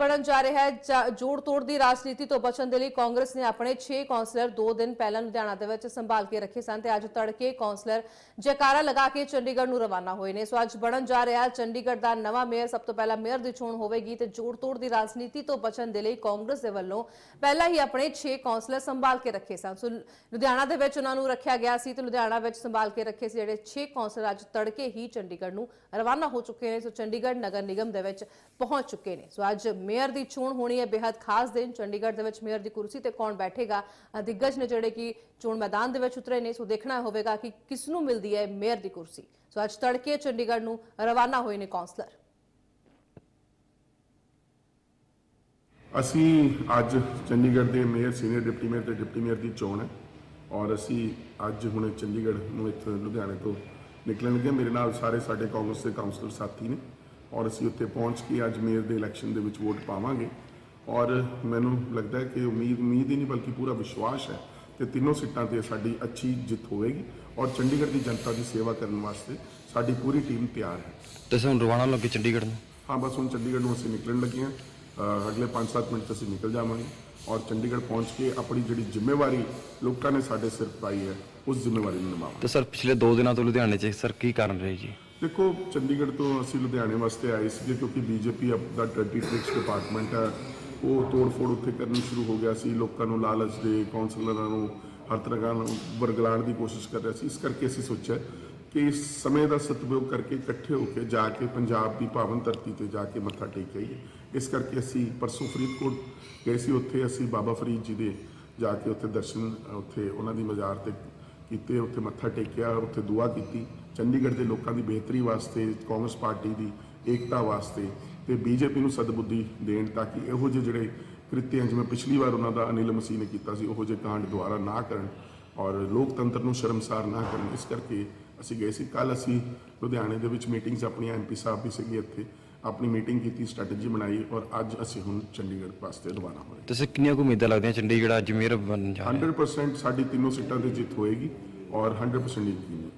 ਬਣਨ ਜਾ ਰਿਹਾ ਹੈ। ਜੋੜ ਤੋੜ ਦੀ ਰਾਜਨੀਤੀ ਤੋਂ ਬਚਣ ਦੇ ਲਈ ਕਾਂਗਰਸ ਨੇ ਆਪਣੇ 6 ਕੌਂਸਲਰ 2 ਦਿਨ ਪਹਿਲਾਂ ਲੁਧਿਆਣਾ ਦੇ ਵਿੱਚ ਸੰਭਾਲ ਕੇ ਰੱਖੇ ਸਨ ਤੇ ਅੱਜ ਤੜਕੇ ਕੌਂਸਲਰ ਜੈਕਾਰਾ ਲਗਾ ਕੇ ਚੰਡੀਗੜ੍ਹ ਨੂੰ ਰਵਾਨਾ ਹੋਏ ਨੇ। ਸੋ ਅੱਜ ਬਣਨ ਜਾ ਰਿਹਾ ਹੈ। ਚੰਡੀਗੜ੍ਹ ਦਾ ਨਵਾਂ ਮੇਅਰ ਸਭ ਤੋਂ ਪਹਿਲਾਂ ਮੇਅਰ ਦੀ ਚੋਣ ਹੋਵੇਗੀ ਤੇ ਜੋੜ ਤੋੜ ਦੀ ਰਾਜਨੀਤੀ ਤੋਂ ਬਚਣ ਦੇ ਲਈ ਕਾਂਗਰਸ ਦੇ ਵੱਲੋਂ ਪਹਿਲਾਂ ਹੀ ਆਪਣੇ 6 ਕੌਂਸਲਰ ਸੰਭਾਲ ਕੇ ਰੱਖੇ ਸਨ। ਸੋ ਲੁਧਿਆਣਾ ਦੇ ਵਿੱਚ ਉਹਨਾਂ ਨੂੰ ਰੱਖਿਆ ਗਿਆ ਸੀ ਤੇ ਲੁਧਿਆਣਾ ਵਿੱਚ ਸੰਭਾਲ ਕੇ ਰੱਖੇ ਸੀ ਜਿਹੜੇ 6 ਕੌਂਸਲਰ ਅੱਜ ਤੜਕੇ ਹੀ ਚੰਡੀਗੜ੍ਹ ਨੂੰ ਰਵਾਨਾ ਹੋ ਚੁੱਕੇ ਨੇ। ਸੋ ਚੰਡੀਗੜ੍ਹ ਨਗਰ ਨਿਗਮ ਦੇ ਵਿੱਚ ਪਹੁੰਚ ਚੁੱਕੇ ਨੇ। ਸੋ ਅੱਜ ਮੇਅਰ ਦੀ ਚੋਣ ਹੋਣੀ ਹੈ। ਬੇहद ਖਾਸ ਦਿਨ। ਚੰਡੀਗੜ੍ਹ ਦੇ ਵਿੱਚ ਮੇਅਰ ਦੀ ਕੁਰਸੀ ਤੇ ਕੌਣ ਬੈਠੇਗਾ? ਦਿੱਗਜ ਨੇ ਜਿਹੜੇ ਕਿ ਚੋਣ ਮੈਦਾਨ ਦੇ ਵਿੱਚ ਉਤਰੇ ਨੇ, ਸੋ ਦੇਖਣਾ ਹੋਵੇਗਾ ਕਿ ਕਿਸ ਨੂੰ ਮਿਲਦੀ ਹੈ ਮੇਅਰ ਦੀ ਕੁਰਸੀ। ਸੋ ਅੱਜ ਤੜਕੇ ਚੰਡੀਗੜ੍ਹ ਨੂੰ ਰਵਾਨਾ ਹੋਏ ਨੇ ਕੌਂਸਲਰ। ਅਸੀਂ ਅੱਜ ਚੰਡੀਗੜ੍ਹ ਦੇ ਮੇਅਰ, ਸੀਨੀਅਰ ਡਿਪਟੀ ਮੇਅਰ ਤੇ ਡਿਪਟੀ ਮੇਅਰ ਦੀ ਚੋਣ ਹੈ ਔਰ ਅਸੀਂ ਅੱਜ ਹੁਣ ਚੰਡੀਗੜ੍ਹ ਨੂੰ ਇੱਥੇ ਲੁਧਿਆਣੇ ਤੋਂ ਨਿਕਲਣ ਮੇਰੇ ਨਾਲ ਸਾਰੇ ਸਾਡੇ ਕਾਂਗਰਸ ਦੇ ਕਾਉਂਸਲਰ ਸਾਥੀ ਨੇ। ਔਰ ਅਸੀਂ ਉੱਥੇ ਪਹੁੰਚ ਕੇ ਅੱਜ ਮੇਅਰ ਦੇ ਇਲੈਕਸ਼ਨ ਦੇ ਵਿੱਚ ਵੋਟ ਪਾਵਾਂਗੇ। ਔਰ ਮੈਨੂੰ ਲੱਗਦਾ ਹੈ ਕਿ ਉਮੀਦ ਉਮੀਦ ਹੀ ਨਹੀਂ ਬਲਕਿ ਪੂਰਾ ਵਿਸ਼ਵਾਸ ਹੈ ਕਿ ਤਿੰਨੋਂ ਸੀਟਾਂ ਤੇ ਸਾਡੀ ਅੱਛੀ ਜਿੱਤ ਹੋਵੇਗੀ ਔਰ ਚੰਡੀਗੜ੍ਹ ਦੀ ਜਨਤਾ ਦੀ ਸੇਵਾ ਕਰਨ ਵਾਸਤੇ ਸਾਡੀ ਪੂਰੀ ਟੀਮ ਤਿਆਰ ਹੈ। ਤੇ ਸਾਨੂੰ ਰਵਾਨਾ ਲੱਗੇ ਚੰਡੀਗੜ੍ਹ ਨੂੰ? ਹਾਂ ਬਸ ਹੁਣ ਚੰਡੀਗੜ੍ਹ ਨੂੰ ਅਸੀਂ ਨਿਕਲਣ ਲੱਗੇ ਹਾਂ। ਅਗਲੇ 5-7 ਮਿੰਟ 'ਚ ਅਸੀਂ ਨਿਕਲ ਜਾਵਾਂਗੇ ਔਰ ਚੰਡੀਗੜ੍ਹ ਪਹੁੰਚ ਕੇ ਆਪਣੀ ਜਿਹੜੀ ਜ਼ਿੰਮੇਵਾਰੀ ਲੋਕਾਂ ਨੇ ਸਾਡੇ ਸਿਰ ਪਾਈ ਹੈ ਉਸ ਜ਼ਿੰਮੇਵਾਰੀ ਨੂੰ ਨਿਭਾਵਾਂਗੇ। ਤੇ ਸਰ ਪਿਛਲੇ 2 ਦਿਨਾਂ ਤੋਂ ਲੁਧਿਆਣੇ 'ਚ ਸਰ ਕੀ ਕਾਰਨ ਰਹੇ ਜੀ? ਦੇਖੋ, ਚੰਡੀਗੜ੍ਹ ਤੋਂ ਅਸੀਂ ਲੁਧਿਆਣੇ ਵਾਸਤੇ ਆਏ ਸੀਗੇ ਕਿਉਂਕਿ ਬੀਜੇਪੀ ਦਾ 26 ਡਿਪਾਰਟਮੈਂਟ ਹੈ ਉਹ ਤੋੜ-ਫੋੜ ਉੱਥੇ ਕਰਨੀ ਸ਼ੁਰੂ ਹੋ ਗਿਆ ਸੀ। ਲੋਕਾਂ ਨੂੰ ਲਾਲਚ ਦੇ ਕਾਉਂਸਲਰਾਂ ਨੂੰ ਹਰ ਤਰ੍ਹਾਂ ਨਾਲ ਵਰਗਲਾਉਣ ਦੀ ਕੋਸ਼ਿਸ਼ ਕਰ ਰਿਹਾ ਸੀ। ਇਸ ਕਰਕੇ ਅਸੀਂ ਸੋਚਿਆ ਕਿ ਇਸ ਸਮੇਂ ਦਾ ਸਤਿਉਪਯੋਗ ਕਰਕੇ ਇਕੱਠੇ ਹੋ ਕੇ ਜਾ ਕੇ ਪੰਜਾਬ ਦੀ ਪਾਵਨ ਧਰਤੀ ਤੇ ਜਾ ਕੇ ਮੱਥਾ ਟੇਕ ਟੇਕਿਏ ਇਸ ਕਰਕੇ ਅਸੀਂ ਪਰਸੋਂ ਫਰੀਦਕੋਟ ਗਏ ਸੀ। ਉੱਥੇ ਅਸੀਂ ਬਾਬਾ ਫਰੀਦ ਜੀ ਦੇ ਜਾ ਕੇ ਉੱਥੇ ਦਰਸ਼ਨ, ਉੱਥੇ ਉਹਨਾਂ ਦੀ ਮਜ਼ਾਰ ਤੇ ਕੀਤੇ, ਉੱਥੇ ਮੱਥਾ ਟੇਕਿਆ, ਉੱਥੇ ਦੁਆ ਕੀਤੀ। ਚੰਡੀਗੜ੍ਹ ਦੇ ਲੋਕਾਂ ਦੀ ਬਿਹਤਰੀ ਵਾਸਤੇ, ਕਾਂਗਰਸ ਪਾਰਟੀ ਦੀ ਏਕਤਾ ਵਾਸਤੇ ਤੇ ਬੀਜੇਪੀ ਨੂੰ ਸਦਬੁੱਧੀ ਦੇਣ ਤਾਂ ਕਿ ਇਹੋ ਜਿਹੇ ਜਿਹੜੇ ਕ੍ਰਿਤਿਆਂ ਜਿਵੇਂ ਪਿਛਲੀ ਵਾਰ ਉਹਨਾਂ ਦਾ ਅਨਿਲ ਮਸੀਹ ਨੇ ਕੀਤਾ ਸੀ, ਉਹੋ ਜਿਹੇ ਕਾਂਡ ਦੁਆਰਾ ਨਾ ਕਰਨ ਔਰ ਲੋਕਤੰਤਰ ਨੂੰ ਸ਼ਰਮਸਾਰ ਨਾ ਕਰਨ, ਇਸ ਕਰਕੇ ਅਸੀਂ ਗਏ ਸੀ ਕੱਲ ਅਸੀਂ ਲੁਧਿਆਣੇ ਦੇ ਵਿੱਚ ਮੀਟਿੰਗਸ ਆਪਣੀਆਂ ਐਮਪੀ ਸਾਹਿਬ ਵੀ ਸੀਗੇ ਇੱਥੇ। ਆਪਣੀ ਮੀਟਿੰਗ ਕੀਤੀ ਸਟ੍ਰੈਟਜੀ ਬਣਾਈ ਔਰ ਅੱਜ ਅਸੀਂ ਹੁਣ ਚੰਡੀਗੜ੍ਹ ਵਾਸਤੇ ਰਵਾਨਾ ਹੋਏ। ਤੇ ਸਰ ਕਿੰਨੀਆਂ ਕੁ ਉਮੀਦਾਂ ਲੱਗਦੀਆਂ ਚੰਡੀਗੜ੍ਹ ਅੱਜ ਮੇਅਰ ਬਣ ਜਾ ਰਿਹਾ? 100% ਸਾਡੀ ਤਿੰਨੋਂ ਸੀਟਾਂ ਤੇ ਜਿੱਤ ਹੋਏਗੀ ਔਰ 100% ਯਕੀਨ ਹੈ